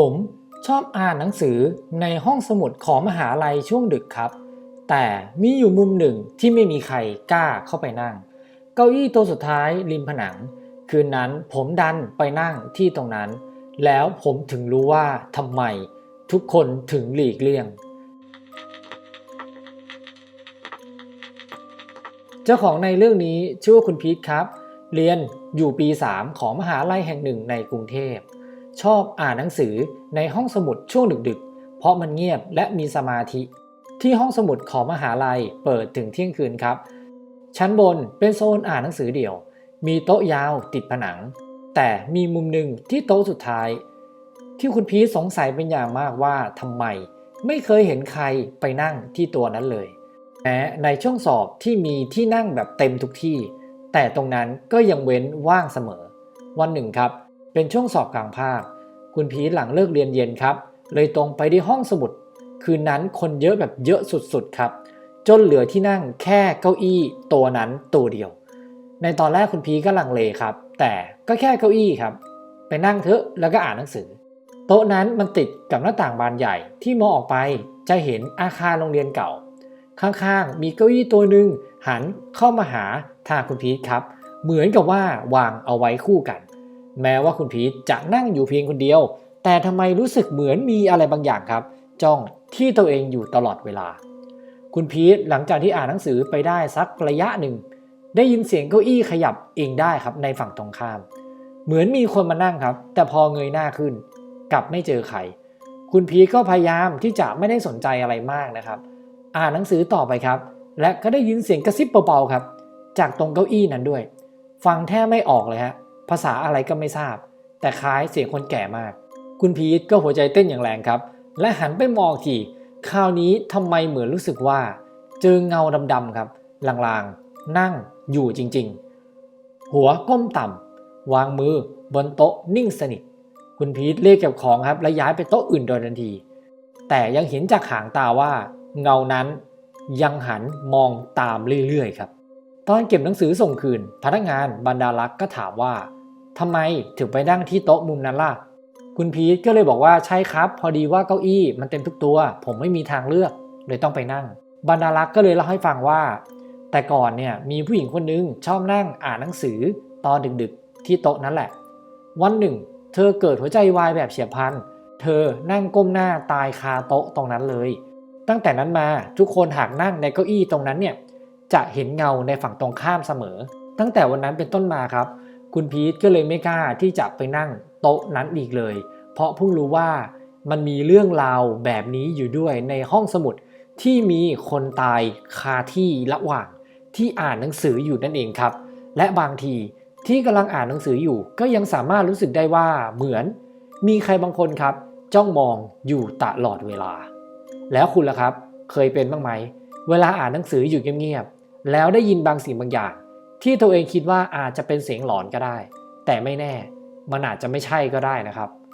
ผมชอบอ่านหนังสือในห้องสมุดของมหาลัยช่วงดึกครับ แต่มีอยู่มุมหนึ่งที่ไม่มีใครกล้าเข้าไปนั่ง เก้าอี้ตัวสุดท้ายริมผนัง คืนนั้นผมดันไปนั่งที่ตรงนั้น แล้วผมถึงรู้ว่าทำไมทุกคนถึงหลีกเลี่ยง เจ้าของในเรื่องนี้ชื่อว่าคุณพีทครับ เรียนอยู่ปี 3 ของมหาลัยแห่งหนึ่งในกรุงเทพ ชอบอ่านหนังสือในห้องสมุดช่วงดึกๆ เพราะมันเงียบและมีสมาธิ ที่ห้องสมุดของมหาลัยเปิดถึงเที่ยงคืนครับ ชั้นบนเป็นโซนอ่านหนังสือเดี่ยว มีโต๊ะยาวติดผนัง แต่มีมุมหนึ่งที่โต๊ะสุดท้าย ที่คุณพีทสงสัยเป็นอย่างมากว่าทำไม ไม่เคยเห็นใครไปนั่งที่ตัวนั้นเลยแม้ในช่วงสอบที่มีที่นั่งแบบเต็มทุกที่ แต่ตรงนั้นก็ยังเว้นว่างเสมอ วันหนึ่งครับ เป็นช่วงสอบกลางภาค คุณพีทหลังเลิกเรียนเย็นครับ เลยตรงไปที่ห้องสมุด คืนนั้นคนเยอะแบบเยอะสุดๆครับ จนเหลือที่นั่งแค่เก้าอี้ตัวนั้นตัวเดียว ในตอนแรกคุณพีก็ลังเลครับ แต่ก็แค่เก้าอี้ครับ ไปนั่งเถอะแล้วก็อ่านหนังสือ โต๊ะนั้นมันติดกับหน้าต่างบานใหญ่ที่มองออกไปจะเห็นอาคารโรงเรียนเก่า ข้างๆ มีเก้าอี้ตัวหนึ่งหันเข้ามาหาทางคุณพีทครับ เหมือนกับว่าวางเอาไว้คู่กัน แม้ว่าคุณพีทจะนั่งอยู่เพียงคนเดียว แต่ทำไมรู้สึกเหมือนมีอะไรบางอย่างครับ จ้องที่ตัวเองอยู่ตลอดเวลา คุณพีทหลังจากที่อ่านหนังสือไปได้สักระยะหนึ่ง ได้ยินเสียงเก้าอี้ขยับเองได้ครับในฝั่งตรงข้าม เหมือนมีคนมานั่งครับ แต่พอเงยหน้าขึ้น กลับไม่เจอใครคุณพีทก็พยายามที่จะไม่ได้สนใจอะไรมากนะครับ อ่านหนังสือต่อไปครับ และก็ได้ยินเสียงกระซิบเบาๆครับ จากตรงเก้าอี้นั้นด้วย ฟังแทบไม่ออกเลยฮะ ภาษาอะไรก็ไม่ทราบ แต่คล้ายเสียงคนแก่มาก คุณพีทก็หัวใจเต้นอย่างแรงครับ และหันไปมองทีคราวนี้ทำไมเหมือนรู้สึกว่า เจอเงาดำๆครับ ลางๆ นั่งอยู่จริงๆ หัวก้มต่ำวางมือบนโต๊ะนิ่งสนิท คุณพีทเรียกเก็บของครับและย้ายไปโต๊ะอื่นโดยทันที แต่ยังเห็นจากหางตาว่า เงานั้นยังหันมองตามเรื่อยๆครับ ตอนเก็บหนังสือส่งคืน พนักงานบรรดาลักษ์ก็ถามว่าทำไมถึงไปนั่งที่โต๊ะมุมนั้นล่ะ คุณพีทก็เลยบอกว่าใช่ครับ พอดีว่าเก้าอี้มันเต็มทุกตัว ผมไม่มีทางเลือก เลยต้องไปนั่ง บรรดาลักษ์ก็เลยเล่าให้ฟังว่า แต่ก่อนเนี่ยมีผู้หญิงคนนึงชอบนั่งอ่านหนังสือตอนดึกๆ ที่โต๊ะนั้นแหละ วันหนึ่ง เธอเกิดหัวใจวายแบบเฉียบพลันเธอนั่งก้มหน้าตายคาโต๊ะตรงนั้นเลย ตั้งแต่นั้นมาทุกคนหากนั่งในเก้าอี้ตรงนั้นเนี่ย จะเห็นเงาในฝั่งตรงข้ามเสมอ ตั้งแต่วันนั้นเป็นต้นมาครับ คุณพีทก็เลยไม่กล้าที่จะไปนั่งโต๊ะนั้นอีกเลย เพราะเพิ่งรู้ว่ามันมีเรื่องราวแบบนี้อยู่ด้วยในห้องสมุดที่มีคนตายคาที่ระหว่างที่อ่านหนังสืออยู่นั่นเองครับ และบางทีที่กำลังอ่านหนังสืออยู่ ก็ยังสามารถรู้สึกได้ว่าเหมือน มีใครบางคนครับ จ้องมองอยู่ตลอดเวลา แล้วคุณล่ะครับ เคยเป็นบ้างไหม เวลาอ่านหนังสืออยู่เงียบๆแล้วได้ยินบางสิ่งบางอย่าง ที่ตัวเองคิดว่าอาจจะเป็นเสียงหลอนก็ได้ แต่ไม่แน่ มันอาจจะไม่ใช่ก็ได้นะครับ